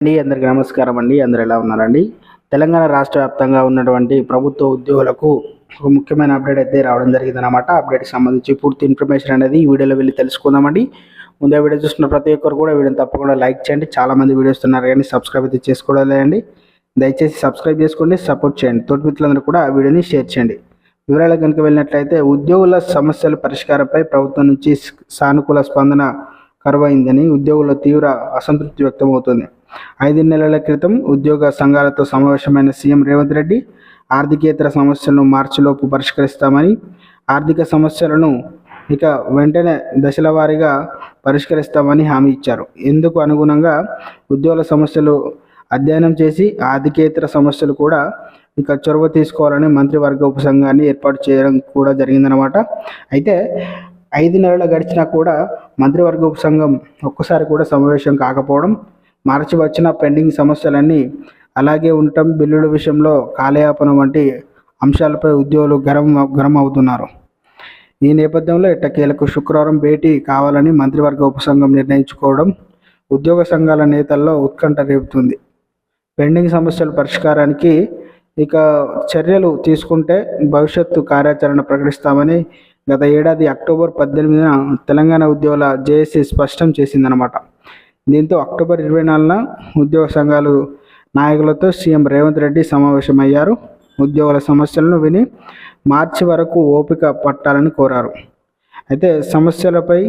అండి అందరికి నమస్కారం అండి. అందరు ఎలా ఉన్నారండి? తెలంగాణ రాష్ట్ర వ్యాప్తంగా ఉన్నటువంటి ప్రభుత్వ ఉద్యోగులకు ఒక ముఖ్యమైన అప్డేట్ అయితే రావడం జరిగింది అనమాట అప్డేట్కి సంబంధించి పూర్తి ఇన్ఫర్మేషన్ అనేది ఈ వీడియోలో వెళ్ళి తెలుసుకుందామండి. ముందే వీడియో చూస్తున్న ప్రతి ఒక్కరు కూడా వీడియోని తప్పకుండా లైక్ చేయండి. చాలా మంది వీడియోస్ ఉన్నారు కానీ సబ్స్క్రైబ్ అయితే చేసుకోవడం లేదండి దయచేసి సబ్స్క్రైబ్ చేసుకోండి సపోర్ట్ చేయండి. తోటి మిత్రులందరూ కూడా ఆ వీడియోని షేర్ చేయండి. వివరాలకు కనుక వెళ్ళినట్లయితే ఉద్యోగుల సమస్యల పరిష్కారంపై ప్రభుత్వం నుంచి సానుకూల స్పందన కరువైందని ఉద్యోగుల తీవ్ర అసంతృప్తి వ్యక్తమవుతుంది. ఐదు నెలల క్రితం ఉద్యోగ సంఘాలతో సమావేశమైన సీఎం రేవంత్ రెడ్డి ఆర్థికేతర సమస్యలను మార్చిలోపు పరిష్కరిస్తామని ఆర్థిక సమస్యలను ఇక వెంటనే దశల వారీగా పరిష్కరిస్తామని హామీ ఇచ్చారు. ఇందుకు అనుగుణంగా ఉద్యోగుల సమస్యలు అధ్యయనం చేసి ఆర్థికేతర సమస్యలు కూడా ఇక చొరవ తీసుకోవాలని మంత్రివర్గ ఉపసంఘాన్ని ఏర్పాటు చేయడం కూడా జరిగిందనమాట అయితే ఐదు నెలలు గడిచినా కూడా మంత్రివర్గ ఉపసంఘం ఒక్కసారి కూడా సమావేశం కాకపోవడం మార్చి వచ్చిన పెండింగ్ సమస్యలన్నీ అలాగే ఉండటం బిల్లుల విషయంలో కాలయాపన వంటి అంశాలపై ఉద్యోగులు గరం గరం అవుతున్నారు ఈ నేపథ్యంలో ఎట్టకేలకు శుక్రవారం భేటీ కావాలని మంత్రివర్గ ఉపసంఘం నిర్ణయించుకోవడం ఉద్యోగ సంఘాల నేతల్లో ఉత్కంఠ రేపుతుంది. పెండింగ్ సమస్యల పరిష్కారానికి ఇక చర్యలు తీసుకుంటే భవిష్యత్తు కార్యాచరణ ప్రకటిస్తామని గత ఏడాది అక్టోబర్ పద్దెనిమిదిన తెలంగాణ ఉద్యోగుల జేఏసీ స్పష్టం చేసిందనమాట. దీంతో అక్టోబర్ ఇరవై నాలుగున ఉద్యోగ సంఘాలు నాయకులతో సీఎం రేవంత్ రెడ్డి సమావేశమయ్యారు. ఉద్యోగుల సమస్యలను విని మార్చి వరకు ఓపిక పట్టాలని కోరారు. అయితే సమస్యలపై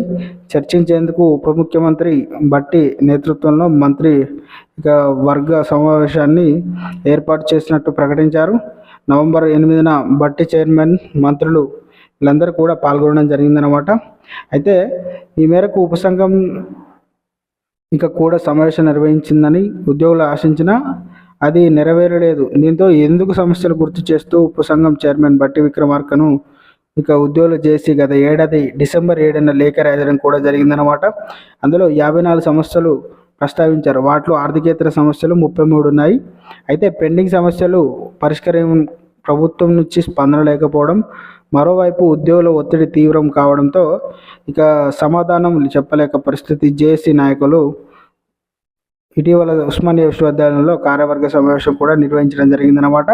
చర్చించేందుకు ఉప ముఖ్యమంత్రి బట్టి నేతృత్వంలో మంత్రి ఇక వర్గ సమావేశాన్ని ఏర్పాటు చేసినట్టు ప్రకటించారు. నవంబర్ ఎనిమిదిన బట్టి చైర్మన్ మంత్రులు వీళ్ళందరూ కూడా పాల్గొనడం జరిగిందనమాట అయితే ఈ మేరకు ఉపసంఘం ఇక కూడా సమావేశం నిర్వహించిందని ఉద్యోగులు ఆశించిన అది నెరవేరలేదు. దీంతో ఎందుకు సమస్యలు గుర్తు చేస్తూ ఉపసంఘం చైర్మన్ బట్టి విక్రమార్కను ఇక ఉద్యోగులు చేసి గత ఏడాది డిసెంబర్ ఏడున లేఖ రాయడం కూడా జరిగిందనమాట అందులో యాభై నాలుగు సమస్యలు ప్రస్తావించారు. వాటిలో ఆర్థికేతర సమస్యలు ముప్పై మూడు ఉన్నాయి. అయితే పెండింగ్ సమస్యలు పరిష్కారం ప్రభుత్వం నుంచి స్పందన లేకపోవడం మరోవైపు ఉద్యోగుల ఒత్తిడి తీవ్రం కావడంతో ఇక సమాధానం చెప్పలేక పరిస్థితి జేఏసీ నాయకులు ఇటీవల ఉస్మానియా విశ్వవిద్యాలయంలో కార్యవర్గ సమావేశం కూడా నిర్వహించడం జరిగిందనమాట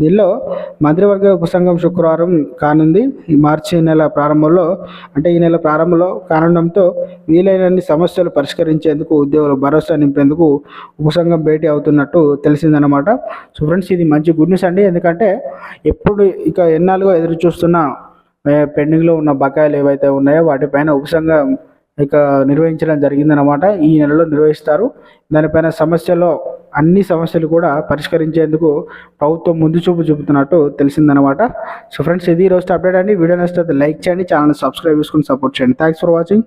దీనిలో మంత్రివర్గ ఉపసంఘం శుక్రవారం కానుంది. ఈ మార్చి నెల ప్రారంభంలో అంటే ఈ నెల ప్రారంభంలో కానుండడంతో వీలైనన్ని సమస్యలు పరిష్కరించేందుకు ఉద్యోగులు భరోసా నింపేందుకు ఉపసంఘం భేటీ అవుతున్నట్టు తెలిసిందనమాట సో ఫ్రెండ్స్ ఇది మంచి గుడ్ న్యూస్ అండి. ఎందుకంటే ఎప్పుడు ఇక ఎన్నాళ్ళుగా ఎదురు చూస్తున్న పెండింగ్లో ఉన్న బకాయిలు ఏవైతే ఉన్నాయో వాటిపైన ఉపసంఘం ఇక నిర్వహించడం జరిగిందనమాట ఈ నెలలో నిర్వహిస్తారు. దానిపైన సమస్యలో అన్ని సమస్యలు కూడా పరిష్కరించేందుకు ప్రభుత్వం ముందు చూపు చూపుతున్నట్టు తెలిసిందనమాట సో ఫ్రెండ్స్ ఇది ఈరోజు అప్డేట్ అండి. వీడియో నచ్చితే లైక్ చేయండి ఛానల్ సబ్స్క్రైబ్ చేసుకుని సపోర్ట్ చేయండి. Thanks for watching